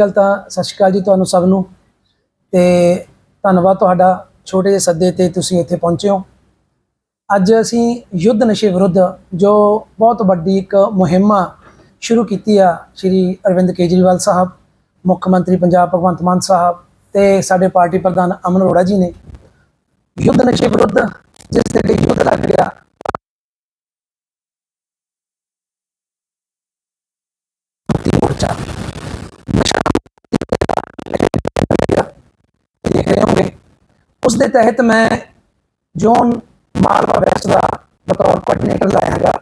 ਗੱਲ ਤਾਂ ਸਤਿ ਸ਼੍ਰੀ ਅਕਾਲ ਜੀ ਤੁਹਾਨੂੰ ਸਭ ਨੂੰ ਤੇ ਧੰਨਵਾਦ ਤੁਹਾਡਾ ਛੋਟੇ ਜਿਹੇ ਸੱਦੇ ਤੇ ਤੁਸੀਂ ਇੱਥੇ ਪਹੁੰਚੇ ਹੋ। ਅੱਜ ਅਸੀਂ ਯੁੱਧ ਨਸ਼ੇ ਵਿਰੁੱਧ ਜੋ ਬਹੁਤ ਵੱਡੀ ਇੱਕ ਮੁਹਿੰਮ ਸ਼ੁਰੂ ਕੀਤੀ ਆ ਸ਼੍ਰੀ ਅਰਵਿੰਦ ਕੇਜਰੀਵਾਲ ਸਾਹਿਬ, ਮੁੱਖ ਮੰਤਰੀ ਪੰਜਾਬ ਭਗਵੰਤ ਮਾਨ ਸਾਹਿਬ ਤੇ ਸਾਡੇ ਪਾਰਟੀ ਪ੍ਰਧਾਨ ਅਮਨ ਅਰੋੜਾ ਜੀ ਨੇ। ਯੁੱਧ ਨਸ਼ੇ ਵਿਰੁੱਧ ਜਿਸ ਤੇ ਯੁੱਧ ਲੱਗ ਗਿਆ। ਮੋਰਚਾ ਉਸ ਦੇ ਤਹਿਤ ਮੈਂ ਜੋਨ ਮਾਲਵਾ ਵੈਸਟ ਦਾ ਬਤੌਰ ਕੋਆਰਡੀਨੇਟਰ ਲਾਇਆ ਹੈਗਾ।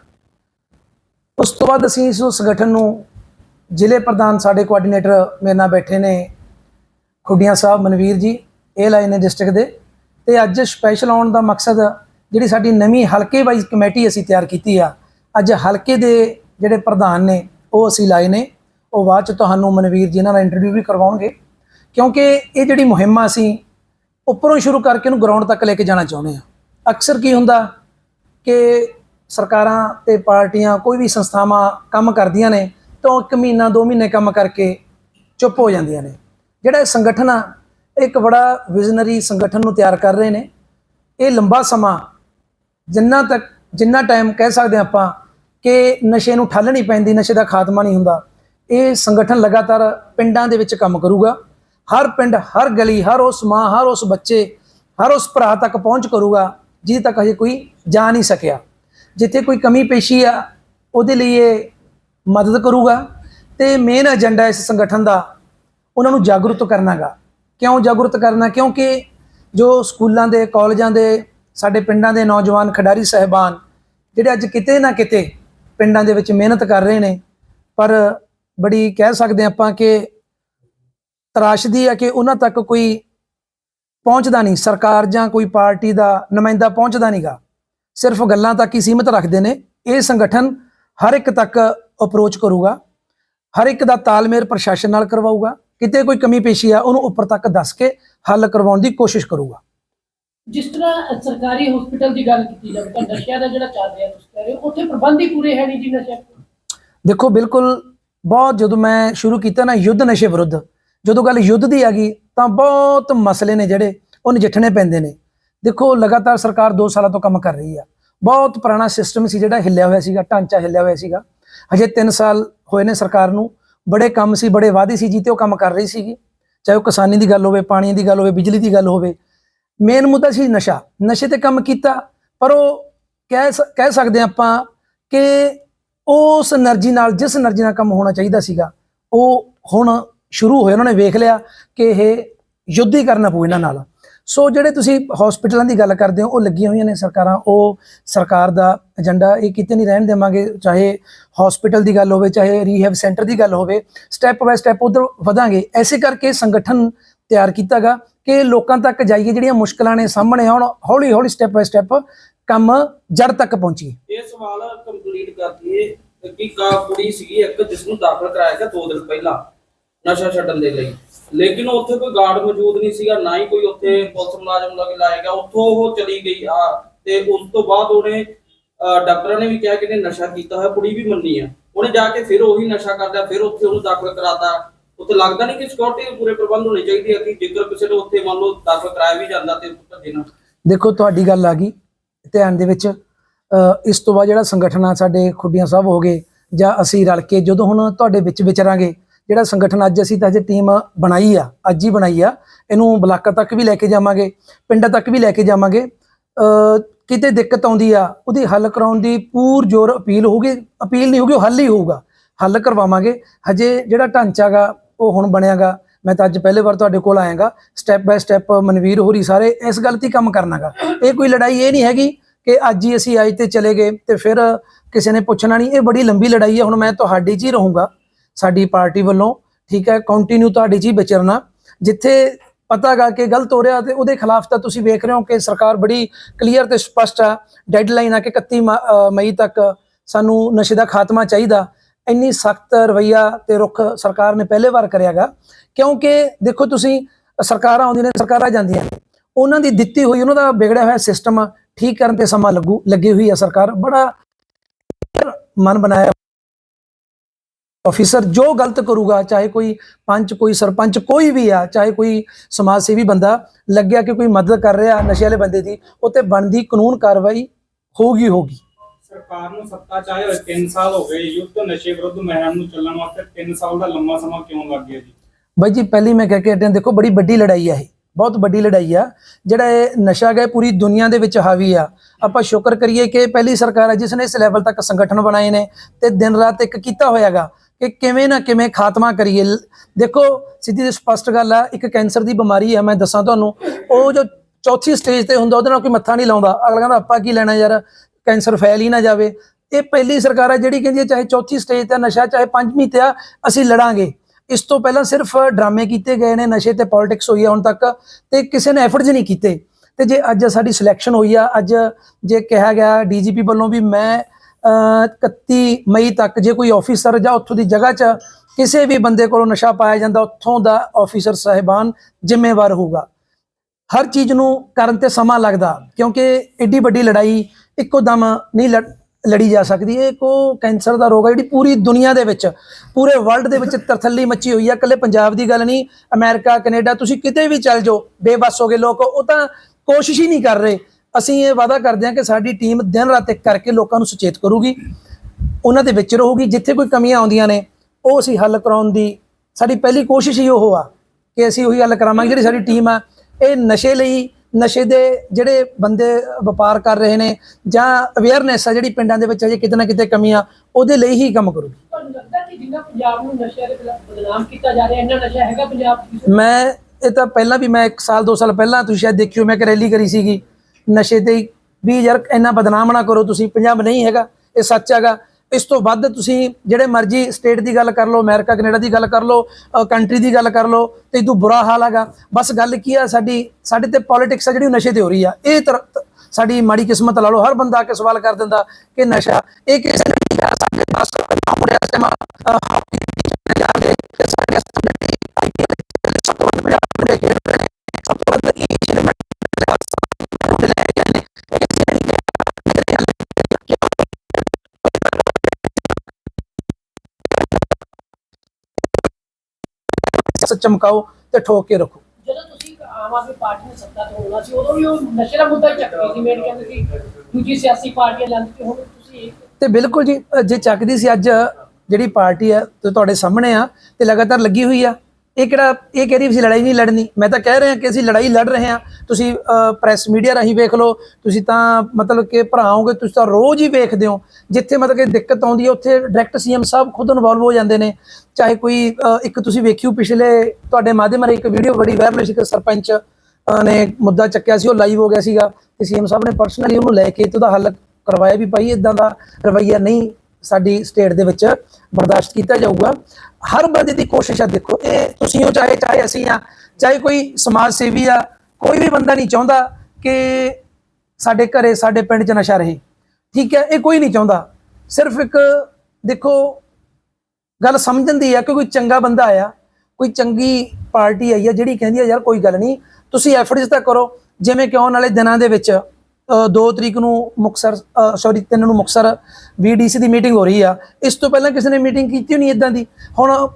ਉਸ ਤੋਂ ਬਾਅਦ ਅਸੀਂ ਇਸ ਸੰਗਠਨ ਨੂੰ ਜ਼ਿਲ੍ਹੇ ਪ੍ਰਧਾਨ ਸਾਡੇ ਕੋਆਰਡੀਨੇਟਰ ਮੇਰੇ ਨਾਲ ਬੈਠੇ ਨੇ ਖੁੱਡੀਆਂ ਸਾਹਿਬ, ਮਨਵੀਰ ਜੀ, ਇਹ ਲਾਏ ਨੇ ਡਿਸਟ੍ਰਿਕਟ ਦੇ। ਤੇ ਅੱਜ ਸਪੈਸ਼ਲ ਆਉਣ ਦਾ ਮਕਸਦ ਜਿਹੜੀ ਸਾਡੀ ਨਵੀਂ ਹਲਕੇ ਵਾਈਜ਼ ਕਮੇਟੀ ਅਸੀਂ ਤਿਆਰ ਕੀਤੀ ਆ, ਅੱਜ ਹਲਕੇ ਦੇ ਜਿਹੜੇ ਪ੍ਰਧਾਨ ਨੇ, ਉਹ ਅਸੀਂ ਲਾਏ ਨੇ। ਉਹ ਬਾਅਦ ਚ ਤੁਹਾਨੂੰ ਮਨਵੀਰ ਜੀ ਨਾਲ ਇੰਟਰਵਿਊ ਵੀ ਕਰਵਾਉਣਗੇ। ਕਿਉਂਕਿ ਇਹ ਜਿਹੜੀ ਮੁਹਿੰਮ ਅਸੀਂ ਉੱਪਰੋਂ ਸ਼ੁਰੂ ਕਰਕੇ ਉਹਨੂੰ ਗਰਾਊਂਡ ਤੱਕ ਲੈ ਕੇ ਜਾਣਾ ਚਾਹੁੰਦੇ ਆ। ਅਕਸਰ ਕੀ ਹੁੰਦਾ ਕਿ ਸਰਕਾਰਾਂ ਤੇ ਪਾਰਟੀਆਂ ਕੋਈ ਵੀ ਸੰਸਥਾਵਾਂ ਕੰਮ ਕਰਦੀਆਂ ਨੇ ਤਾਂ ਇੱਕ ਮਹੀਨਾ, ਦੋ ਮਹੀਨੇ ਕੰਮ ਕਰਕੇ ਚੁੱਪ ਹੋ ਜਾਂਦੀਆਂ ਨੇ। ਜਿਹੜਾ ਇਹ ਸੰਗਠਨ ਆ ਇੱਕ ਬੜਾ ਵਿਜ਼ਨਰੀ ਸੰਗਠਨ ਨੂੰ ਤਿਆਰ ਕਰ ਰਹੇ ਨੇ। ਇਹ ਲੰਬਾ ਸਮਾਂ ਜਿੰਨਾ ਤੱਕ, ਜਿੰਨਾ ਟਾਈਮ ਕਹਿ ਸਕਦੇ ਹਾਂ ਆਪਾਂ ਕਿ ਨਸ਼ੇ ਨੂੰ ਠੱਲ ਨਹੀਂ ਪੈਂਦੀ, ਨਸ਼ੇ ਦਾ ਖਾਤਮਾ ਨਹੀਂ ਹੁੰਦਾ। ਇਹ ਸੰਗਠਨ ਲਗਾਤਾਰ ਪਿੰਡਾਂ ਦੇ ਵਿੱਚ ਕੰਮ ਕਰੂਗਾ। ਹਰ ਪਿੰਡ, ਹਰ ਗਲੀ, ਹਰ ਉਸ ਮਾਂ, ਹਰ ਉਸ ਬੱਚੇ, ਹਰ ਉਸ ਭਰਾ ਤੱਕ ਪਹੁੰਚ ਕਰੂਗਾ, ਜਿਹਦੇ ਤੱਕ ਅਜੇ ਕੋਈ ਜਾ ਨਹੀਂ ਸਕਿਆ। ਜਿੱਥੇ ਕੋਈ ਕਮੀ ਪੇਸ਼ੀ ਆ, ਉਹਦੇ ਲਈ ਇਹ ਮਦਦ ਕਰੂਗਾ। ਤੇ ਮੇਨ ਏਜੰਡਾ ਇਸ ਸੰਗਠਨ ਦਾ, ਉਹਨਾਂ ਨੂੰ ਜਾਗਰੂਕ ਕਰਨਾਗਾ। ਕਿਉਂ ਜਾਗਰੂਕ ਕਰਨਾ? ਕਿਉਂਕਿ ਜੋ ਸਕੂਲਾਂ ਦੇ, ਕਾਲਜਾਂ ਦੇ, ਸਾਡੇ ਪਿੰਡਾਂ ਦੇ ਨੌਜਵਾਨ ਖਿਡਾਰੀ ਸਹਿਬਾਨ, ਜਿਹੜੇ ਅੱਜ ਕਿਤੇ ਨਾ ਕਿਤੇ ਪਿੰਡਾਂ ਦੇ ਵਿੱਚ ਮਿਹਨਤ ਕਰ ਰਹੇ ਨੇ, ਪਰ ਬੜੀ ਕਹਿ ਸਕਦੇ ਆਪਾਂ ਕਿ ਤਰਾਸ਼ਦੀ ਹੈ ਕਿ ਉਹਨਾਂ ਤੱਕ ਕੋਈ ਪਹੁੰਚਦਾ ਨਹੀਂ ਸਰਕਾਰ ਜਾਂ ਕੋਈ ਪਾਰਟੀ ਦਾ ਨੁਮਾਇੰਦਾ ਪਹੁੰਚਦਾ ਨਹੀਂਗਾ ਸਿਰਫ ਗੱਲਾਂ ਤੱਕ ਹੀ ਸੀਮਿਤ ਰੱਖਦੇ ਨੇ। ਇਹ ਸੰਗਠਨ ਹਰ ਇੱਕ ਤੱਕ ਅਪਰੋਚ ਕਰੂਗਾ। ਹਰ ਇੱਕ ਦਾ ਤਾਲਮੇਲ ਪ੍ਰਸ਼ਾਸਨ ਨਾਲ ਕਰਵਾਊਗਾ। ਕਿਤੇ ਕੋਈ ਕਮੀ ਪੇਸ਼ੀ ਆ ਉਹਨੂੰ ਉੱਪਰ ਤੱਕ ਦੱਸ ਕੇ ਹੱਲ ਕਰਵਾਉਣ ਦੀ ਕੋਸ਼ਿਸ਼ ਕਰੂਗਾ। ਜਿਸ ਤਰ੍ਹਾਂ ਸਰਕਾਰੀ ਹਸਪੀਟਲ ਦੀ ਗੱਲ ਕੀਤੀ ਜਾਵੇ ਤਾਂ ਨਸ਼ਿਆਂ ਦਾ ਜਿਹੜਾ ਚੱਲ ਰਿਹਾ ਤੁਸੀਂ ਕਹਿ ਰਹੇ ਹੋ ਉੱਥੇ ਪ੍ਰਬੰਧ ਹੀ ਪੂਰੇ ਹੈ ਨਹੀਂ ਜੀ ਨਸ਼ਿਆਂ। ਦੇਖੋ ਬਿਲਕੁਲ ਬਹੁਤ ਜਦੋਂ ਮੈਂ ਸ਼ੁਰੂ ਕੀਤਾ ਨਾ ਯੁੱਧ ਨਸ਼ੇ ਵਿਰੁੱਧ ਜਦੋਂ ਗੱਲ ਯੁੱਧ ਦੀ ਆ ਗਈ, ਤਾਂ ਬਹੁਤ ਮਸਲੇ ਨੇ ਜਿਹੜੇ ਉਹ ਨਜਿੱਠਣੇ ਪੈਂਦੇ ਨੇ। ਦੇਖੋ, ਲਗਾਤਾਰ ਸਰਕਾਰ 2 ਸਾਲਾਂ ਤੋਂ ਕੰਮ ਕਰ ਰਹੀ ਆ। ਬਹੁਤ ਪੁਰਾਣਾ ਸਿਸਟਮ ਸੀ ਜਿਹੜਾ ਹਿੱਲਿਆ ਹੋਇਆ ਸੀਗਾ, ਢਾਂਚਾ ਹਿੱਲਿਆ ਹੋਇਆ ਸੀਗਾ। ਹਜੇ 3 ਸਾਲ ਹੋਏ ਨੇ ਸਰਕਾਰ ਨੂੰ। ਬੜੇ ਕੰਮ ਸੀ, ਬੜੇ ਵਾਅਦੇ ਸੀ ਜਿੱਤੇ ਉਹ ਕੰਮ ਕਰ ਰਹੀ ਸੀਗੀ। ਚਾਹੇ ਉਹ ਕਿਸਾਨੀ ਦੀ ਗੱਲ ਹੋਵੇ ਪਾਣੀ ਦੀ ਗੱਲ ਹੋਵੇ, ਬਿਜਲੀ ਦੀ ਗੱਲ ਹੋਵੇ। ਮੇਨ ਮੁੱਦਾ ਸੀ ਨਸ਼ਾ। ਨਸ਼ੇ ਤੇ ਕੰਮ ਕੀਤਾ, ਪਰ ਉਹ ਕਹਿ ਕਹਿ ਸਕਦੇ ਆਪਾਂ ਕਿ ਉਸ એનર્ਜੀ ਨਾਲ, ਜਿਸ એનર્ਜੀ ਨਾਲ ਕੰਮ ਹੋਣਾ ਚਾਹੀਦਾ ਸੀਗਾ, ਉਹ ਹੁਣ ਸ਼ੁਰੂ ਹੋਏ, ਉਹਨਾਂ ਨੇ ਵੇਖ ਲਿਆ ਕਿ ਇਹ ਯੁੱਧ ਹੀ ਕਰਨਾ ਪਊ ਇਹਨਾਂ ਨਾਲ। ਸੋ ਜਿਹੜੇ ਤੁਸੀਂ ਹਸਪੀਟਲਾਂ ਦੀ ਗੱਲ ਕਰਦੇ ਹੋ, ਉਹ ਲੱਗੀਆਂ ਹੋਈਆਂ ਨੇ ਸਰਕਾਰਾਂ, ਉਹ ਸਰਕਾਰ ਦਾ ਏਜੰਡਾ ਇਹ ਕਿਤੇ ਨਹੀਂ ਰਹਿਣ ਦੇਵਾਂਗੇ, ਚਾਹੇ ਹਸਪੀਟਲ ਦੀ ਗੱਲ ਹੋਵੇ, ਚਾਹੇ ਰੀਹੈਬ ਸੈਂਟਰ ਦੀ ਗੱਲ ਹੋਵੇ ਸਟੈਪ ਬਾਏ ਸਟੈਪ ਉਧਰ ਵਧਾਂਗੇ। ਐਸੇ ਕਰਕੇ ਸੰਗਠਨ ਤਿਆਰ ਕੀਤਾਗਾ ਕਿ ਲੋਕਾਂ ਤੱਕ ਜਾਈਏ, ਜਿਹੜੀਆਂ ਮੁਸ਼ਕਲਾਂ ਨੇ ਸਾਹਮਣੇ ਆਉਣ ਹੌਲੀ ਹੌਲੀ ਸਟੈਪ ਬਾਏ ਸਟੈਪ ਕੰਮ ਜੜ ਤੱਕ ਪਹੁੰਚੀਏ। ਇਹ ਸਵਾਲ ਕੰਪਲੀਟ ਕਰ ਦਈਏ ਕਿ ਕਾ ਕੁੜੀ ਸੀਗੀ ਇੱਕ ਜਿਸ ਨੂੰ ਦਾਖਲ ਕਰਾਇਆ ਗਿਆ 2 ਦਿਨ ਪਹਿਲਾਂ। ਨਸ਼ਾ ਛੱਡਣ ਦੇ ਲਈ। ਲੇਕਿਨ ਉੱਥੇ ਕੋਈ ਗਾਰਡ ਮੌਜੂਦ ਨਹੀਂ ਸੀਗਾ ਨਾ ਹੀ ਕੋਈ ਉੱਥੇ ਪੁਲਿਸ ਮੁਲਾਜ਼ਮ ਲੱਗ ਲਾਇਆ ਗਿਆ। ਉੱਥੋਂ ਉਹ ਚਲੀ ਗਈ ਆ ਤੇ ਉਸ ਤੋਂ ਬਾਅਦ ਉਹਨੇ ਡਾਕਟਰਾਂ ਨੇ ਵੀ ਕਿਹਾ ਕਿ ਇਹਨੇ ਨਸ਼ਾ ਕੀਤਾ ਹੋਇਆ ਕੁੜੀ ਵੀ ਮੰਨੀ ਆ। ਉਹਨੇ ਜਾ ਕੇ ਫਿਰ ਉਹੀ ਨਸ਼ਾ ਕਰਦਾ ਫਿਰ ਉੱਥੇ ਉਹਨੂੰ ਦਾਖਲ ਕਰਾਤਾ। ਉੱਥੇ ਲੱਗਦਾ ਨਹੀਂ ਕਿ ਸਿਕਿਉਰਿਟੀ ਦੇ ਪੂਰੇ ਪ੍ਰਬੰਧ ਹੋਣੇ ਚਾਹੀਦੇ ਆ ਕਿ ਜੇਕਰ ਕਿਸੇ ਨੂੰ ਉੱਥੇ ਮੰਨ ਲਓ ਦਾਖਲ ਕਰਾਇਆ ਵੀ ਜਾਂਦਾ ਤੇ ਭੱਜੇ ਨਾ। ਦੇਖੋ ਤੁਹਾਡੀ ਗੱਲ ਆ ਗਈ ਧਿਆਨ ਦੇ ਵਿੱਚ। ਅ, ਇਸ ਤੋਂ ਬਾਅਦ ਜਿਹੜਾ ਸੰਗਠਨ ਆ ਸਾਡੇ ਖੁੱਡੀਆਂ ਸਾਹਿਬ ਹੋ ਗਏ ਜਾਂ ਅਸੀਂ ਰਲ ਕੇ ਜਦੋਂ ਹੁਣ ਤੁਹਾਡੇ ਵਿੱਚ ਵਿਚਰਾਂਗੇ ਜਿਹੜਾ ਸੰਗਠਨ ਅੱਜ ਅਸੀਂ ਤਾਂ ਅਜੇ ਟੀਮ ਬਣਾਈ ਆ, ਅੱਜ ਹੀ ਬਣਾਈ ਆ, ਇਹਨੂੰ ਬਲਾਕਾਂ ਤੱਕ ਵੀ ਲੈ ਕੇ ਜਾਵਾਂਗੇ, ਪਿੰਡਾਂ ਤੱਕ ਵੀ ਲੈ ਕੇ ਜਾਵਾਂਗੇ। ਕਿਤੇ ਦਿੱਕਤ ਆਉਂਦੀ ਆ, ਉਹਦੀ ਹੱਲ ਕਰਾਉਣ ਦੀ ਪੂਰ ਜ਼ੋਰ ਅਪੀਲ ਹੋਊਗੀ, ਅਪੀਲ ਨਹੀਂ ਹੋਊਗੀ, ਉਹ ਹੱਲ ਹੀ ਹੋਊਗਾ। ਹੱਲ ਕਰਵਾਵਾਂਗੇ। ਹਜੇ ਜਿਹੜਾ ਢਾਂਚਾਗਾ ਉਹ ਹੁਣ ਬਣਿਆਗਾ ਮੈਂ ਤਾਂ ਅੱਜ ਪਹਿਲੇ ਵਾਰ ਤੁਹਾਡੇ ਕੋਲ ਆਇਆਗਾ ਸਟੈਪ ਬਾਏ ਸਟੈਪ ਮਨਵੀਰ ਹੋਰੀ ਸਾਰੇ ਇਸ ਗੱਲ ਤੇ ਹੀ ਕੰਮ ਕਰਨਾਗਾ ਇਹ ਕੋਈ ਲੜਾਈ ਇਹ ਨਹੀਂ ਹੈਗੀ ਕਿ ਅੱਜ ਹੀ ਅਸੀਂ ਅੱਜ ਤੇ ਚਲੇ ਗਏ ਤੇ ਫਿਰ ਕਿਸੇ ਨੇ ਪੁੱਛਣਾ ਨਹੀਂ, ਇਹ ਬੜੀ ਲੰਬੀ ਲੜਾਈ ਹੈ ਹੁਣ ਮੈਂ ਤੁਹਾਡੀ 'ਚ ਹੀ ਰਹੂੰਗਾ। ਸਾਡੀ ਪਾਰਟੀ ਵੱਲੋਂ, ਠੀਕ ਹੈ ਕੰਟੀਨਿਊ ਤੁਹਾਡੀ ਜੀ ਵਿਚਰਨਾ। ਜਿੱਥੇ ਪਤਾ ਗਾ ਕਿ ਗਲਤ ਹੋ ਰਿਹਾ ਤੇ ਉਹਦੇ ਖਿਲਾਫ ਤਾਂ ਤੁਸੀਂ ਵੇਖ ਰਹੇ ਹੋ ਕਿ ਸਰਕਾਰ ਬੜੀ ਕਲੀਅਰ ਤੇ ਸਪਸ਼ਟ ਆ। ਡੈਡਲਾਈਨ ਆ ਕਿ 31 ਮ- ਮਈ ਤੱਕ ਸਾਨੂੰ ਨਸ਼ੇ ਦਾ ਖਾਤਮਾ ਚਾਹੀਦਾ। ਇੰਨੀ ਸਖਤ ਰਵਈਆ ਤੇ ਰੁਖ ਸਰਕਾਰ ਨੇ ਪਹਿਲੇ ਵਾਰ ਕਰਿਆਗਾ ਕਿਉਂਕਿ ਦੇਖੋ ਤੁਸੀਂ, ਸਰਕਾਰਾਂ ਆਉਂਦੀਆਂ ਨੇ, ਸਰਕਾਰਾਂ ਜਾਂਦੀਆਂ ਨੇ। ਉਹਨਾਂ ਦੀ ਦਿੱਤੀ ਹੋਈ, ਉਹਨਾਂ ਦਾ ਵਿਗੜਿਆ ਹੋਇਆ ਸਿਸਟਮ ਠੀਕ ਕਰਨ ਤੇ ਸਮਾਂ ਲੱਗੂ, ਲੱਗੀ ਹੋਈ ਆ ਸਰਕਾਰ। ਬੜਾ ਮਨ ਬਣਾਇਆ ਆਫੀਸਰ ਜੋ ਗਲਤ ਕਰੂਗਾ ਚਾਹੇ ਕੋਈ ਪੰਚ ਕੋਈ ਸਰਪੰਚ ਕੋਈ ਵੀ ਆ ਚਾਹੇ ਕੋਈ ਸਮਾਜ ਸੇਵੀ ਬੰਦਾ ਲੱਗਿਆ ਕਿ ਕੋਈ ਮਦਦ ਕਰ ਰਿਹਾ ਨਸ਼ੇ ਵਾਲੇ ਬੰਦੇ ਦੀ ਉਹ ਤੇ ਬਣਦੀ ਕਾਨੂੰਨ ਕਾਰਵਾਈ ਹੋਗੀ ਹੋਗੀ ਸਰਕਾਰ ਨੂੰ ਸੱਤਾ ਚਾਹੇ ਹੋਏ 3 ਸਾਲ ਹੋ ਗਏ ਯੁੱਧ ਨਸ਼ੇ ਵਿਰੁੱਧ ਮੁਹਿੰਮ ਨੂੰ ਚੱਲਣ ਵਾਸਤੇ 3 ਸਾਲ ਦਾ ਲੰਮਾ ਸਮਾਂ ਕਿਉਂ ਲੱਗ ਗਿਆ ਜੀ? ਬਾਈ ਜੀ ਪਹਿਲੀ ਮੈਂ ਕਹਿ ਕੇ ਹਟਿਆ ਦੇਖੋ ਬੜੀ ਵੱਡੀ ਲੜਾਈ ਆ ਇਹ ਬਹੁਤ ਵੱਡੀ ਲੜਾਈ ਆ। ਜਿਹੜਾ ਇਹ ਨਸ਼ਾ ਹੈ ਪੂਰੀ ਦੁਨੀਆ ਦੇ ਵਿੱਚ ਹਾਵੀ ਆ। ਆਪਾਂ ਸ਼ੁਕਰ ਕਰੀਏ ਕਿ ਪਹਿਲੀ ਸਰਕਾਰ ਹੈ ਜਿਸ ਨੇ ਇਸ ਲੈਵਲ ਤੱਕ ਸੰਗਠਨ ਬਣਾਏ ਨੇ ਤੇ ਦਿਨ ਰਾਤ ਇੱਕ ਕੀਤਾ ਹੋਇਆਗਾ। ਕਿ ਕਿਵੇਂ ਨਾ ਕਿਵੇਂ ਖਾਤਮਾ ਕਰੀਏ। ਦੇਖੋ, ਸਿੱਧੀ ਤੇ ਸਪਸ਼ਟ ਗੱਲ ਆ, ਇੱਕ ਕੈਂਸਰ ਦੀ ਬਿਮਾਰੀ ਆ, ਮੈਂ ਦੱਸਾਂ ਤੁਹਾਨੂੰ। ਉਹ ਜੋ ਚੌਥੀ ਸਟੇਜ ਤੇ ਹੁੰਦਾ, ਉਹਦੇ ਨਾਲ ਕੋਈ ਮੱਥਾ ਨਹੀਂ ਲਾਉਂਦਾ। ਅਗਲਾ ਕਹਿੰਦਾ, ਆਪਾਂ ਕੀ ਲੈਣਾ ਯਾਰ? ਕੈਂਸਰ ਫੈਲ ਹੀ ਨਾ ਜਾਵੇ। ਇਹ ਪਹਿਲੀ ਸਰਕਾਰ ਹੈ ਜਿਹੜੀ ਕਹਿੰਦੀ ਹੈ ਚਾਹੇ ਚੌਥੀ ਸਟੇਜ ਤੇ ਆ, ਨਸ਼ਾ ਚਾਹੇ ਪੰਜਵੀਂ ਤੇ ਆ, ਅਸੀਂ ਲੜਾਂਗੇ। ਇਸ ਤੋਂ ਪਹਿਲਾਂ ਸਿਰਫ ਡਰਾਮੇ ਕੀਤੇ ਗਏ ਨੇ, ਨਸ਼ੇ ਤੇ ਪੋਲਿਟਿਕਸ ਹੋਈ ਆ ਹੁਣ ਤੱਕ, ਤੇ ਕਿਸੇ ਨੇ ਐਫਰਟਸ ਨਹੀਂ ਕੀਤੇ। ਤੇ ਜੇ ਅੱਜ ਸਾਡੀ ਸਿਲੈਕਸ਼ਨ ਹੋਈ ਆ, ਅੱਜ ਜੇ ਕਿਹਾ ਗਿਆ ਡੀਜੀਪੀ ਵੱਲੋਂ ਵੀ ਮੈਂ 31 ਮਈ ਤੱਕ ਜੇ ਕੋਈ ਆਫੀਸਰ ਜਾਂ ਉੱਥੋਂ ਦੀ ਜਗ੍ਹਾ 'ਚ ਕਿਸੇ ਵੀ ਬੰਦੇ ਕੋਲੋਂ ਨਸ਼ਾ ਪਾਇਆ ਜਾਂਦਾ, ਉੱਥੋਂ ਦਾ ਆਫੀਸਰ ਸਾਹਿਬਾਨ ਜ਼ਿੰਮੇਵਾਰ ਹੋਊਗਾ। ਹਰ ਚੀਜ਼ ਨੂੰ ਕਰਨ ਤੇ ਸਮਾਂ ਲੱਗਦਾ, ਕਿਉਂਕਿ ਏਡੀ ਵੱਡੀ ਲੜਾਈ ਇੱਕੋ ਦਮ ਨਹੀਂ ਲੜ- ਲੜੀ ਜਾ ਸਕਦੀ। ਇਹ ਕੋ ਕੈਂਸਰ ਦਾ ਰੋਗ ਹੈ ਜਿਹੜੀ ਪੂਰੀ ਦੁਨੀਆ ਦੇ ਵਿੱਚ, ਪੂਰੇ ਵਰਲਡ ਦੇ ਵਿੱਚ ਤਰਥੱਲੀ ਮੱਚੀ ਹੋਈ ਹੈ ਇਕੱਲੇ ਪੰਜਾਬ ਦੀ ਗੱਲ ਨਹੀਂ, ਅਮਰੀਕਾ, ਕੈਨੇਡਾ, ਤੁਸੀਂ ਕਿਤੇ ਵੀ ਚੱਲ ਜਾਓ, ਬੇਬਸ ਹੋ ਗਏ ਲੋਕ, ਉਹ ਤਾਂ ਕੋਸ਼ਿਸ਼ ਹੀ ਨਹੀਂ ਕਰ ਰਹੇ। ਅਸੀਂ ਇਹ ਵਾਅਦਾ ਕਰਦੇ ਹਾਂ ਕਿ ਸਾਡੀ ਟੀਮ ਦਿਨ ਰਾਤ ਇੱਕ ਕਰਕੇ ਲੋਕਾਂ ਨੂੰ ਸੁਚੇਤ ਕਰੂਗੀ ਉਹਨਾਂ ਦੇ ਵਿੱਚ ਰਹੂਗੀ ਜਿੱਥੇ ਕੋਈ ਕਮੀਆਂ ਆਉਂਦੀਆਂ ਨੇ ਉਹ ਅਸੀਂ ਹੱਲ ਕਰਾਉਣ ਦੀ ਸਾਡੀ ਪਹਿਲੀ ਕੋਸ਼ਿਸ਼ ਹੀ ਉਹ ਆ ਕਿ ਅਸੀਂ ਉਹੀ ਹੱਲ ਕਰਾਵਾਂਗੇ ਜਿਹੜੀ ਸਾਡੀ ਟੀਮ ਆ ਇਹ ਨਸ਼ੇ ਲਈ ਨਸ਼ੇ ਦੇ ਜਿਹੜੇ ਬੰਦੇ ਵਪਾਰ ਕਰ ਰਹੇ ਨੇ ਜਾਂ ਅਵੇਅਰਨੈਸ ਆ ਜਿਹੜੀ ਪਿੰਡਾਂ ਦੇ ਵਿੱਚ ਅਜੇ ਕਿਤੇ ਨਾ ਕਿਤੇ ਕਮੀਆਂ ਉਹਦੇ ਲਈ ਹੀ ਕੰਮ ਕਰੂਗੀ। ਤੁਹਾਨੂੰ ਲੱਗਦਾ ਕਿ ਜਿੰਨਾ ਪੰਜਾਬ ਨੂੰ ਨਸ਼ੇ ਦੇ ਖਿਲਾਫ ਬਦਨਾਮ ਕੀਤਾ ਜਾ ਰਿਹਾ ਇੰਨਾ ਨਸ਼ਾ ਹੈਗਾ ਪੰਜਾਬ ਮੈਂ ਇਹ ਤਾਂ ਪਹਿਲਾਂ ਵੀ ਮੈਂ 1 ਸਾਲ 2 ਸਾਲ ਪਹਿਲਾਂ ਤੁਸੀਂ ਸ਼ਾਇਦ ਦੇਖਿਓ ਮੈਂ ਇੱਕ ਰੈਲੀ ਕਰੀ ਸੀਗੀ। ਨਸ਼ੇ ਤੇ ਵੀ ਯਾਰ ਇੰਨਾ ਬਦਨਾਮ ਨਾ ਕਰੋ ਤੁਸੀਂ, ਪੰਜਾਬ ਨਹੀਂ ਹੈਗਾ, ਇਹ ਸੱਚ ਹੈਗਾ। ਇਸ ਤੋਂ ਵੱਧ ਤੁਸੀਂ ਜਿਹੜੇ ਮਰਜ਼ੀ ਸਟੇਟ ਦੀ ਗੱਲ ਕਰ ਲਓ, ਅਮਰੀਕਾ, ਕੈਨੇਡਾ ਦੀ ਗੱਲ ਕਰ ਲਓ ਕੰਟਰੀ ਦੀ ਗੱਲ ਕਰ ਲਓ, ਤੇ ਇਦੋਂ ਬੁਰਾ ਹਾਲ ਹੈਗਾ। ਬਸ ਗੱਲ ਕੀ ਆ, ਸਾਡੀ, ਸਾਡੇ ਤੇ ਪੋਲਿਟਿਕਸ ਆ ਜਿਹੜੀ ਉਹ ਨਸ਼ੇ ਤੇ ਹੋ ਰਹੀ ਆ। ਇਹ ਤਰ- ਸਾਡੀ ਮਾੜੀ ਕਿਸਮਤ ਲਾ ਲਓ, ਹਰ ਬੰਦਾ ਆ ਕੇ ਸਵਾਲ ਕਰ ਦਿੰਦਾ ਕਿ ਨਸ਼ਾ, ਇਹ ਕਿਸੇ ਨੇ ਨਹੀਂ ਕਿਹਾ, ਸਾਡੇ ਪਾਸ ਨਾ ਮੁੜਿਆ ਚਮਕਾਓ ਤੇ ਠੋਕ ਕੇ ਰੱਖੋ। ਜਦੋਂ ਤੁਸੀਂ ਆਮ ਆਦਮੀ ਪਾਰਟੀ ਨੇ ਸੱਤਾ ਤੋਂ ਹੋਣਾ ਸੀ ਉਦੋਂ ਵੀ ਉਹ ਨਸ਼ੇ ਦਾ ਮੁੱਦਾ ਹੀ ਚੱਕਦੀ ਸੀ ਮੇਨ ਕਹਿੰਦੇ ਸੀ ਦੂਜੀ ਸਿਆਸੀ ਪਾਰਟੀਆਂ ਲੈਂਦੀ ਤੇ ਹੁਣ ਤੁਸੀਂ ਇੱਕ ਤੇ ਬਿਲਕੁਲ ਜੀ ਜੇ ਚੱਕਦੀ ਸੀ ਅੱਜ ਜਿਹੜੀ ਪਾਰਟੀ ਆ ਤੇ ਤੁਹਾਡੇ ਸਾਹਮਣੇ ਆ ਤੇ ਲਗਾਤਾਰ ਲੱਗੀ ਹੋਈ ਆ। ਇਹ ਕਿਹੜਾ, ਇਹ ਕਹਿ ਰਹੀ ਅਸੀਂ ਲੜਾਈ ਨਹੀਂ ਲੜਨੀ? ਮੈਂ ਤਾਂ ਕਹਿ ਰਿਹਾ ਕਿ ਅਸੀਂ ਲੜਾਈ ਲੜ ਰਹੇ ਹਾਂ। ਤੁਸੀਂ ਪ੍ਰੈਸ ਮੀਡੀਆ ਰਾਹੀਂ ਵੇਖ ਲਓ। ਤੁਸੀਂ ਤਾਂ ਮਤਲਬ ਕਿ ਭਰਾਓਗੇ ਤੁਸੀਂ ਤਾਂ ਰੋਜ਼ ਹੀ ਵੇਖਦੇ ਹੋ। ਜਿੱਥੇ ਮਤਲਬ ਕਿ ਦਿੱਕਤ ਆਉਂਦੀ ਹੈ, ਉੱਥੇ ਡਾਇਰੈਕਟ ਸੀਐਮ ਸਾਹਿਬ ਖੁਦ ਇਨਵੋਲਵ ਹੋ ਜਾਂਦੇ ਨੇ। ਚਾਹੇ ਕੋਈ ਇੱਕ ਤੁਸੀਂ ਵੇਖਿਓ, ਪਿਛਲੇ ਤੁਹਾਡੇ ਮਾਧਿਅਮ ਰਾਹੀਂ ਇੱਕ ਵੀਡੀਓ ਬੜੀ ਵਾਇਰਲ ਹੋਈ ਸੀ ਕਿ ਸਰਪੰਚ ਨੇ ਮੁੱਦਾ ਚੱਕਿਆ ਸੀ, ਉਹ ਲਾਈਵ ਹੋ ਗਿਆ ਸੀਗਾ। ਤੇ ਸੀਐਮ ਸਾਹਿਬ ਨੇ ਪਰਸਨਲੀ ਉਹਨੂੰ ਲੈ ਕੇ ਤੇ ਉਹਦਾ ਹੱਲ ਕਰਵਾਇਆ ਵੀ ਭਾਈ ਇਦਾਂ ਦਾ ਰਵੱਈਆ ਨਹੀਂ ਸਾਡੀ ਸਟੇਟ ਦੇ ਵਿੱਚ ਬਰਦਾਸ਼ਤ ਕੀਤਾ ਜਾਊਗਾ। ਹਰ ਬੰਦੇ ਦੀ ਕੋਸ਼ਿਸ਼ ਆ ਦੇਖੋ ਇਹ ਤੁਸੀਂ ਹੋ ਚਾਹੇ ਚਾਹੇ ਅਸੀਂ ਆ, ਚਾਹੇ ਕੋਈ ਸਮਾਜ ਸੇਵੀ ਆ, ਕੋਈ ਵੀ ਬੰਦਾ ਨਹੀਂ ਚਾਹੁੰਦਾ ਕਿ ਸਾਡੇ ਘਰੇ, ਸਾਡੇ ਪਿੰਡ 'ਚ ਨਸ਼ਾ ਰਹੇ। ਠੀਕ ਹੈ, ਇਹ ਕੋਈ ਨਹੀਂ ਚਾਹੁੰਦਾ। ਸਿਰਫ ਇੱਕ ਦੇਖੋ, ਗੱਲ ਸਮਝਣ ਦੀ ਆ ਕਿ ਕੋਈ ਚੰਗਾ ਬੰਦਾ ਆਇਆ, ਕੋਈ ਚੰਗੀ ਪਾਰਟੀ ਆਈ ਆ ਜਿਹੜੀ ਕਹਿੰਦੀ ਆ, ਯਾਰ ਕੋਈ ਗੱਲ ਨਹੀਂ, ਤੁਸੀਂ ਐਫਰਟਸ ਤਾਂ ਕਰੋ, ਜਿਵੇਂ ਕਿ ਆਉਣ ਵਾਲੇ ਦਿਨਾਂ ਦੇ ਵਿੱਚ 2 ਤਰੀਕ ਨੂੰ ਮੁਕਸਰ ਸੌਰੀ 3 ਨੂੰ ਮੁਕਸਰ ਵੀਡੀਸੀ ਦੀ ਮੀਟਿੰਗ ਹੋ ਰਹੀ ਆ। ਇਸ ਤੋਂ ਪਹਿਲਾਂ ਕਿਸੇ ਨੇ ਮੀਟਿੰਗ ਕੀਤੀ ਨਹੀਂ ਇਦਾਂ ਦੀ? ਹੁਣ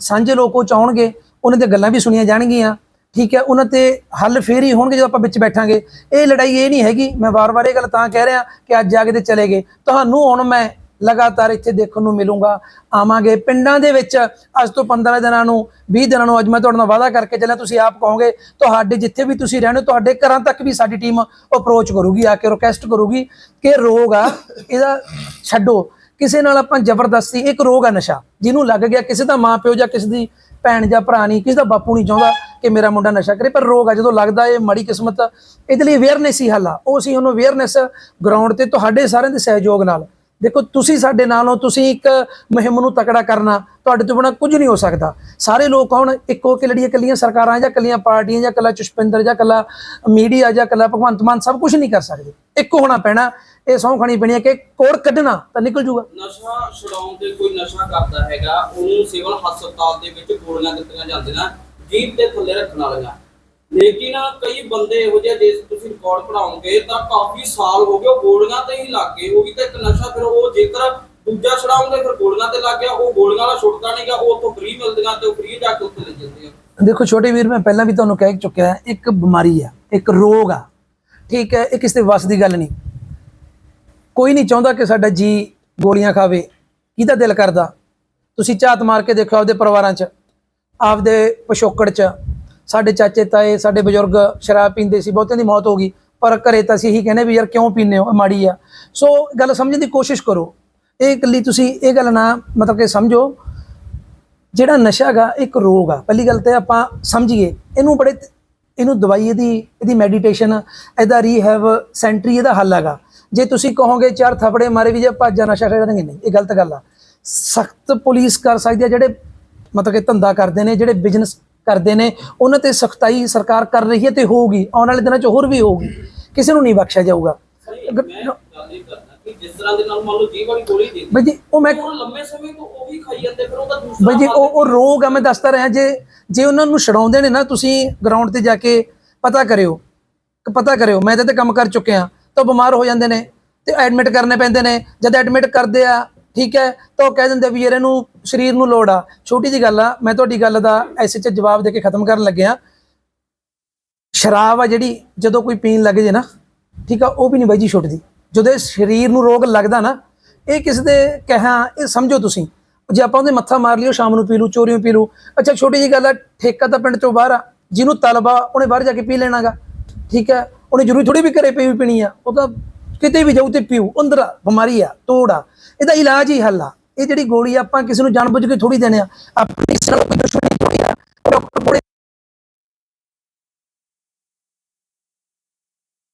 ਸਾਂਝੇ ਲੋਕੋ ਚਾਹਣਗੇ ਉਹਨਾਂ ਦੀਆਂ ਗੱਲਾਂ ਵੀ ਸੁਣੀਆਂ ਜਾਣਗੀਆਂ। ਠੀਕ ਹੈ, ਉਹਨਾਂ ਤੇ ਹੱਲ ਫੇਰ ਹੀ ਹੋਣਗੇ ਜਦੋਂ ਆਪਾਂ ਵਿੱਚ ਬੈਠਾਂਗੇ। ਇਹ ਲੜਾਈ ਇਹ ਨਹੀਂ ਹੈਗੀ, ਮੈਂ ਵਾਰ-ਵਾਰ ਇਹ ਗੱਲ ਤਾਂ ਕਹਿ ਰਿਹਾ ਕਿ ਅੱਜ ਆ ਕੇ ਤੇ ਚਲੇ ਗਏ। ਤੁਹਾਨੂੰ ਹੁਣ ਮੈਂ ਲਗਾਤਾਰ ਇੱਥੇ ਦੇਖਣ ਨੂੰ ਮਿਲੂਗਾ। ਆਵਾਂਗੇ ਪਿੰਡਾਂ ਦੇ ਵਿੱਚ। ਅੱਜ ਤੋਂ 15 ਦਿਨਾਂ ਨੂੰ 20 ਦਿਨਾਂ ਨੂੰ ਅੱਜ ਮੈਂ ਤੁਹਾਡੇ ਨਾਲ ਵਾਅਦਾ ਕਰਕੇ ਚੱਲਿਆ। ਤੁਸੀਂ ਆਪ ਕਹੋਗੇ, ਤੁਹਾਡੇ ਜਿੱਥੇ ਵੀ ਤੁਸੀਂ ਰਹਿੰਦੇ ਹੋ, ਤੁਹਾਡੇ ਘਰਾਂ ਤੱਕ ਵੀ ਸਾਡੀ ਟੀਮ ਅਪਰੋਚ ਕਰੂਗੀ, ਆ ਕੇ ਰਿਕੁਐਸਟ ਕਰੂਗੀ ਕਿ ਰੋਗ ਆ, ਇਹਦਾ ਛੱਡੋ। ਕਿਸੇ ਨਾਲ ਆਪਾਂ ਜ਼ਬਰਦਸਤੀ, ਇੱਕ ਰੋਗ ਆ ਨਸ਼ਾ, ਜਿਹਨੂੰ ਲੱਗ ਗਿਆ ਕਿਸੇ ਦਾ ਮਾਂ ਪਿਓ ਜਾਂ ਕਿਸੇ ਦੀ ਭੈਣ ਜਾਂ ਭਰਾ ਨਹੀਂ, ਕਿਸੇ ਦਾ ਬਾਪੂ ਨਹੀਂ ਚਾਹੁੰਦਾ ਕਿ ਮੇਰਾ ਮੁੰਡਾ ਨਸ਼ਾ ਕਰੇ, ਪਰ ਰੋਗ ਆ, ਜਦੋਂ ਲੱਗਦਾ ਇਹ ਮਾੜੀ ਕਿਸਮਤ, ਇਹਦੇ ਲਈ ਅਵੇਅਰਨੈਸ ਹੀ ਹੱਲ ਆ। ਉਹ ਅਸੀਂ ਉਹਨੂੰ ਅਵੇਅਰਨੈਸ ਗਰਾਊਂਡ ਤੇ ਤੁਹਾਡੇ ਸਾਰਿਆਂ ਦੇ ਸਹਿਯੋਗ ਨਾਲ ਦੇਖੋ, ਤੁਸੀਂ ਸਾਡੇ ਨਾਲ ਹੋ, ਤੁਸੀਂ ਇੱਕ ਮੁਹਿੰਮ ਨੂੰ ਤਕੜਾ ਕਰਨਾ ਤੁਹਾਡੇ ਤੋਂ ਬਿਨਾਂ ਕੁਝ ਨਹੀਂ ਹੋ ਸਕਦਾ। ਸਾਰੇ ਲੋਕ ਆਉਣ, ਇੱਕ ਹੋ ਲੜੀਆਂ ਕੱਲੀਆਂ ਸਰਕਾਰਾਂ ਜਾਂ ਕੱਲੀਆਂ ਪਾਰਟੀਆਂ ਜਾਂ ਕੱਲਾ ਚੁਸ਼ਪਿੰਦਰ ਜਾਂ ਕੱਲਾ ਮੀਡੀਆ ਜਾਂ ਕੱਲਾ ਭਗਵੰਤ ਮਾਨ ਸਭ ਕੁਝ ਨਹੀਂ ਕਰ ਸਕਦੇ। ਇੱਕ ਹੋਣਾ ਪੈਣਾ, ਇਹ ਸਹੁੰ ਖਾਣੀ ਪੈਣੀ ਹੈ ਕਿ ਕੋੜ ਕੱਢਣਾ ਤਾਂ ਨਿਕਲ ਜੂਗਾ। ਨਸ਼ਾ ਛਡਾਉਣ ਦੇ ਕੋਈ ਨਸ਼ਾ ਕਰਦਾ ਹੈਗਾ, ਉਹਨੂੰ ਸਿਵਲ ਹਸਪਤਾਲ ਦੇ ਵਿੱਚ ਗੋਲੀਆਂ ਦਿੱਤੀਆਂ ਜਾਂਦੀਆਂ, ਜੀਭ ਦੇ ਥੱਲੇ ਰੱਖਣ ਵਾਲੀਆਂ। ਲੇਕਿਨ ਕਈ ਬੰਦੇ ਇਹੋ ਜਿਹੇ ਜੇ ਤੁਸੀਂ ਰਿਕਾਰਡ ਪੜਾਉਂਗੇ ਤਾਂ ਕਾਫੀ ਸਾਲ ਹੋ ਗਏ ਉਹ ਗੋਲੀਆਂ ਤੇ ਹੀ ਲੱਗੇ ਹੋਗੀ ਤਾਂ ਇੱਕ ਨਸ਼ਾ ਫਿਰ ਉਹ ਜੇਕਰ ਦੂਜਾ ਛਡਾਉਂਦੇ ਫਿਰ ਗੋਲੀਆਂ ਤੇ ਲੱਗ ਗਿਆ। ਉਹ ਗੋਲੀਆਂ ਵਾਲਾ ਛੁੱਟਦਾ ਨਹੀਂ ਗਿਆ, ਉਹ ਉੱਥੋਂ ਫ੍ਰੀ ਮਿਲਦੀਆਂ ਤੇ ਉਹ ਫ੍ਰੀ ਜਾ ਕੇ ਉੱਥੇ ਲੈ ਜਾਂਦੇ ਆ। ਦੇਖੋ ਛੋਟੇ ਵੀਰ, ਮੈਂ ਪਹਿਲਾਂ ਵੀ ਤੁਹਾਨੂੰ ਕਹਿ ਚੁੱਕਿਆ ਇੱਕ ਬਿਮਾਰੀ ਆ, ਇੱਕ ਰੋਗ ਆ। ਠੀਕ ਹੈ, ਇਹ ਕਿਸੇ ਦੇ ਵੱਸ ਦੀ ਗੱਲ ਨਹੀਂ। ਕੋਈ ਨਹੀਂ ਚਾਹੁੰਦਾ ਕਿ ਸਾਡਾ ਜੀ ਗੋਲੀਆਂ ਖਾਵੇ। ਕਿਹਦਾ ਦਿਲ ਕਰਦਾ? ਤੁਸੀਂ ਝਾਤ ਮਾਰ ਕੇ ਦੇਖੋ ਆਪਦੇ ਪਰਿਵਾਰਾਂ 'ਚ, ਆਪਦੇ ਪਿਛੋਕੜ 'ਚ। ਸਾਡੇ ਚਾਚੇ, ਤਾਏ, ਸਾਡੇ ਬਜ਼ੁਰਗ ਸ਼ਰਾਬ ਪੀਂਦੇ ਸੀ, ਬਹੁਤਿਆਂ ਦੀ ਮੌਤ ਹੋ ਗਈ। ਪਰ ਘਰੇ ਤਾਂ ਅਸੀਂ ਇਹੀ ਕਹਿੰਦੇ ਵੀ ਯਾਰ ਕਿਉਂ ਪੀਂਦੇ ਹੋ ਮਾੜੀ ਆ। ਸੋ ਗੱਲ ਸਮਝਣ ਦੀ ਕੋਸ਼ਿਸ਼ ਕਰੋ। ਇਹ ਇਕੱਲੀ ਤੁਸੀਂ ਇਹ ਗੱਲ ਨਾ ਮਤਲਬ ਕਿ ਸਮਝੋ, ਜਿਹੜਾ ਨਸ਼ਾ ਹੈਗਾ ਇੱਕ ਰੋਗ ਆ। ਪਹਿਲੀ ਗੱਲ ਤੇ ਆਪਾਂ ਸਮਝੀਏ, ਇਹਨੂੰ ਬੜੇ ਇਹਨੂੰ ਦਵਾਈ ਇਹਦੀ ਇਹਦੀ ਮੈਡੀਟੇਸ਼ਨ ਇਹਦਾ ਰੀਹੈਬ ਸੈਂਟਰੀ ਇਹਦਾ ਹੱਲ ਹੈਗਾ। ਜੇ ਤੁਸੀਂ ਕਹੋਗੇ ਚਾਰ ਥਪੜੇ ਮਾਰੇ ਵੀ ਜੇ ਭੱਜਾ ਨਸ਼ਾ ਛੱਡਣਗੇ ਨਹੀਂ, ਇਹ ਗਲਤ ਗੱਲ ਆ। ਸਖਤ ਪੁਲਿਸ ਕਰ ਸਕਦੀ ਆ ਜਿਹੜੇ ਮਤਲਬ ਕਿ ਧੰਦਾ ਕਰਦੇ ਨੇ, ਜਿਹੜੇ ਬਿਜ਼ਨਸ ਕਰਦੇ ਨੇ ਉਹਨਾਂ ਤੇ ਸਖਤਾਈ ਸਰਕਾਰ ਕਰ ਰਹੀ ਹੈ ਤੇ ਹੋਊਗੀ ਆਉਣ ਵਾਲੇ ਦਿਨਾਂ 'ਚ ਹੋਰ ਵੀ ਹੋਊਗੀ। ਕਿਸੇ ਨੂੰ ਨਹੀਂ ਬਖਸ਼ਿਆ ਜਾਊਗਾ। ਜਿਸ ਤਰ੍ਹਾਂ ਦੇ ਨਾਲ ਮੰਨ ਲਓ ਜੀ ਵਾਲੀ ਗੋਲੀ ਦੇ ਦਿੱਤੀ ਬਈ ਜੀ ਉਹ ਮੈਂ ਉਹ ਲੰਮੇ ਸਮੇਂ ਤੋਂ ਉਹ ਵੀ ਖਾਈ ਜਾਂਦੇ ਫਿਰ ਉਹਦਾ ਦੂਸਰਾ ਬਈ ਜੀ ਹੱਲ ਉਹ ਉਹ ਰੋਗ ਆ ਮੈਂ ਦੱਸਦਾ ਰਿਹਾ ਜੇ ਜੇ ਉਹਨਾਂ ਨੂੰ ਛਡਾਉਂਦੇ ਨੇ ਨਾ ਤੁਸੀਂ ਗਰਾਊਂਡ ਤੇ ਜਾ ਕੇ ਪਤਾ ਕਰਿਓ। ਪਤਾ ਕਰਿਓ ਮੈਂ ਤਾਂ ਤੇ ਕੰਮ ਕਰ ਚੁੱਕਿਆ ਤਾਂ ਬਿਮਾਰ ਹੋ ਜਾਂਦੇ ਨੇ ਤੇ ਐਡਮਿਟ ਕਰਨੇ ਪੈਂਦੇ ਨੇ। ਜਦ ਐਡਮਿਟ ਕਰਦੇ ਆ ਠੀਕ ਹੈ? ਤਾਂ ਉਹ ਕਹਿ ਦਿੰਦੇ ਵੀ ਯਾਰ ਇਹਨੂੰ ਸਰੀਰ ਨੂੰ ਲੋੜ ਆ। ਛੋਟੀ ਜੀ ਗੱਲ ਆ ਮੈਂ ਤੁਹਾਡੀ ਗੱਲ ਦਾ ਐਸੇ ਚ ਜਵਾਬ ਦੇ ਕੇ ਖਤਮ ਕਰਨ ਲੱਗਿਆ ਸ਼ਰਾਬ ਆ ਜਿਹੜੀ ਜਦੋਂ ਕੋਈ ਪੀਣ ਲੱਗ ਜੇ ਨਾ ਠੀਕ ਆ ਉਹ ਵੀ ਨਹੀਂ ਬਾਈ ਜੀ ਛੁੱਟਦੀ। ਜਦੋਂ ਇਹ ਸਰੀਰ ਨੂੰ ਰੋਗ ਲੱਗਦਾ ਨਾ ਇਹ ਕਿਸੇ ਦੇ ਕਹਾਂ ਇਹ ਸਮਝੋ ਤੁਸੀਂ। ਜੇ ਆਪਾਂ ਉਹਦੇ ਮੱਥਾ ਮਾਰ ਲਿਓ ਸ਼ਾਮ ਨੂੰ ਪੀ ਲੂ ਚੋਰੀਆਂ ਪੀ ਲੂ ਅੱਛਾ ਛੋਟੀ ਜੀ ਗੱਲ ਆ ਠੇਕਾ ਤਾਂ ਪਿੰਡ ਚੋਂ ਬਾਹਰ ਆ ਜਿਹਨੂੰ ਤਲਬਾ ਉਹਨੇ ਬਾਹਰ ਜਾ ਕੇ ਪੀ ਲੈਣਾਗਾ। ਠੀਕ ਹੈ? ਉਹਨੇ ਜ਼ਰੂਰੀ ਥੋੜੀ ਵੀ ਘਰੇ ਪੀ ਪੀਣੀ ਆ ਉਹ ਤਾਂ ਕਿਤੇ ਵੀ ਜਾਊ ਤੇ ਪੀਊ ਅੰਦਰ ਆ, ਬਿਮਾਰੀ ਆ ਤੋੜ ਆ। ਇਹਦਾ ਇਲਾਜ ਹੀ ਹੱਲ ਆ। ਇਹ ਜਿਹੜੀ ਗੋਲੀ ਆਪਾਂ ਕਿਸੇ ਨੂੰ ਜਾਣਬੁੱਝ ਕੇ ਥੋੜੀ ਦੇਣੇ ਆ। ਆਪਣੀ ਇਸ ਨਾਲ ਕੋਈ ਦੁਸ਼ਮਣੀ ਥੋੜੀ ਆ ਡਾਕਟਰ ਕੋਲੇ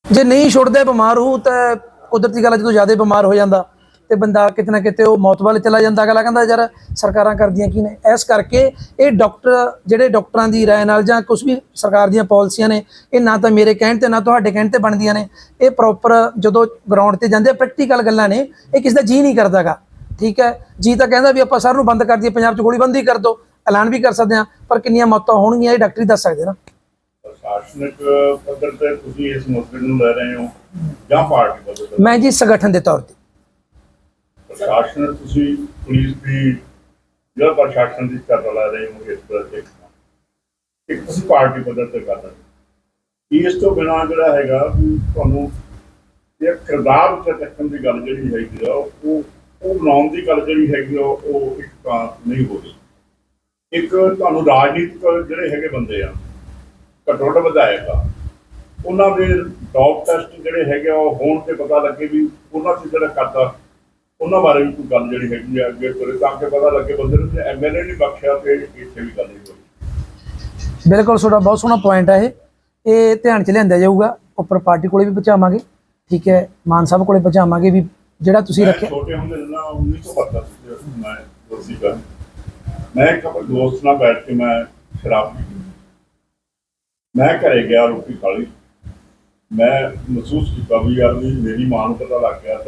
ਜੇ ਨਹੀਂ ਛੁੱਟਦੇ, ਬਿਮਾਰ ਹੋ ਤਾਂ ਕੁਦਰਤੀ ਗੱਲ ਜਦੋਂ ਜ਼ਿਆਦਾ ਬਿਮਾਰ ਹੋ ਜਾਂਦਾ। ਤੇ ਬੰਦਾ ਕਿਤੇ ਨਾ ਕਿਤੇ ਉਹ ਮੌਤ ਵੱਲ ਚਲਾ ਜਾਂਦਾ ਅਗਲਾ ਕਹਿੰਦਾ ਯਾਰ ਸਰਕਾਰਾਂ ਕਰਦੀਆਂ ਕੀ ਨੇ? ਇਸ ਕਰਕੇ ਇਹ ਡਾਕਟਰ ਜਿਹੜੇ ਡਾਕਟਰਾਂ ਦੀ ਰਾਏ ਨਾਲ ਜਾਂ ਕੁਝ ਵੀ ਸਰਕਾਰ ਦੀਆਂ ਪਾਲਿਸੀਆਂ ਨੇ ਇਹ ਨਾ ਤਾਂ ਮੇਰੇ ਕਹਿਣ ਤੇ ਨਾ ਤੁਹਾਡੇ ਕਹਿਣ ਤੇ ਬਣਦੀਆਂ ਨੇ। ਇਹ ਪ੍ਰੋਪਰ ਜਦੋਂ ਗਰਾਊਂਡ ਤੇ ਜਾਂਦੇ ਪ੍ਰੈਕਟੀਕਲ ਗੱਲਾਂ ਨੇ ਇਹ ਕਿਸੇ ਦਾ ਜੀ ਨਹੀਂ ਕਰਦਾਗਾ। ਠੀਕ ਹੈ? ਜੀ ਤਾਂ ਕਹਿੰਦਾ ਵੀ ਆਪਾਂ ਸਾਰਿਆਂ ਨੂੰ ਬੰਦ ਕਰ ਦਈਏ ਪੰਜਾਬ 'ਚ ਗੋਲੀਬੰਦੀ ਕਰ ਦਿਓ ਐਲਾਨ ਵੀ ਕਰ ਸਕਦੇ ਹਾਂ ਪਰ ਕਿੰਨੀਆਂ ਮੌਤਾਂ ਹੋਣਗੀਆਂ ਇਹ ਡਾਕਟਰ ਹੀ ਦੱਸ ਸਕਦੇ ਨਾ। ਪ੍ਰਸ਼ਾਸਨਿਕ ਪੱਧਰ ਤੇ ਤੁਸੀਂ ਇਸ ਮੁੱਦੇ ਨੂੰ ਲੈ ਰਹੇ ਹੋ ਜਾਂ ਪਾਰਟੀ ਪੱਧਰ ਮੈਂ ਜੀ ਸੰਗਠਨ ਦੇ ਤੌਰ ਤੇ। ਪ੍ਰਸ਼ਾਸਨ, ਤੁਸੀਂ ਪੁਲਿਸ ਦੀ ਜਿਹੜਾ ਪ੍ਰਸ਼ਾਸਨ ਦੀ ਕਰ ਲੈ ਰਹੇ ਹੋ ਇਸ ਤਰ੍ਹਾਂ ਤੇ ਇੱਕ ਤੁਸੀਂ ਪਾਰਟੀ ਪੱਧਰ ਤੇ ਕਰ ਇਸ ਤੋਂ ਬਿਨਾਂ ਜਿਹੜਾ ਹੈਗਾ ਵੀ ਤੁਹਾਨੂੰ ਇਹ ਕਿਰਦਾਰ ਉੱਤੇ ਚੱਕਣ ਦੀ ਗੱਲ ਜਿਹੜੀ ਹੈਗੀ ਆ, ਉਹ ਉਹ ਬਣਾਉਣ ਦੀ ਗੱਲ ਜਿਹੜੀ ਹੈਗੀ ਆ, ਉਹ ਇੱਕ ਤਾਂ ਨਹੀਂ ਹੋ ਰਹੀ। ਇੱਕ ਤੁਹਾਨੂੰ ਰਾਜਨੀਤਿਕ ਜਿਹੜੇ ਹੈਗੇ ਬੰਦੇ ਆ ਘੱਟੋ ਘੱਟ ਵਿਧਾਇਕ ਆ, ਉਹਨਾਂ ਦੇ ਡੌਪ ਟੈਸਟ ਜਿਹੜੇ ਹੈਗੇ ਆ, ਉਹ ਹੋਣ ਤੇ ਪਤਾ ਲੱਗੇ ਵੀ ਉਹਨਾਂ 'ਚ ਜਿਹੜਾ ਕਰਦਾ ਉਹਨਾਂ ਬਾਰੇ ਵੀ ਕੋਈ ਗੱਲ ਜਿਹੜੀ ਹੈਗੀ ਆ ਅੱਗੇ ਤੁਰੇ ਤਾਂ ਕਿ ਪਤਾ ਲੱਗੇ ਬੰਦੇ ਨੂੰ ਐਮਐਲਏ ਨਹੀਂ ਬਖਸ਼ਿਆ ਤੇ ਇੱਥੇ ਵੀ ਗੱਲ ਨਹੀਂ ਹੋਈ। ਬਿਲਕੁਲ ਤੁਹਾਡਾ ਬਹੁਤ ਸੋਹਣਾ ਪੁਆਇੰਟ ਹੈ ਇਹ। ਇਹ ਧਿਆਨ ਚ ਲਿਆਂਦਾ ਜਾਊਗਾ ਉੱਪਰ ਪਾਰਟੀ ਕੋਲੇ ਵੀ ਪਹੁੰਚਾਵਾਂਗੇ ਠੀਕ ਹੈ ਮਾਨ ਸਾਹਿਬ ਕੋਲੇ ਪਹੁੰਚਾਵਾਂਗੇ ਵੀ ਜਿਹੜਾ ਤੁਸੀਂ ਰੱਖਿਆ। ਛੋਟੇ ਹੁੰਦੇ ਨਾ 1972 ਸੀ ਮੈਂ ਦੋਸਤੀ ਕਰ ਮੈਂ ਇੱਕ ਆਪਣੇ ਦੋਸਤ ਨਾਲ ਬੈਠ ਕੇ ਮੈਂ ਸ਼ਰਾਬ ਮੈਂ ਘਰੇ ਗਿਆ ਰੋਟੀ ਖਾ ਲਈ। ਮੈਂ ਮਹਿਸੂਸ ਕੀਤਾ ਵੀ ਯਾਰ ਵੀ ਮੇਰੀ ਮਾਂ ਨੂੰ ਪਤਾ ਲੱਗ ਗਿਆ।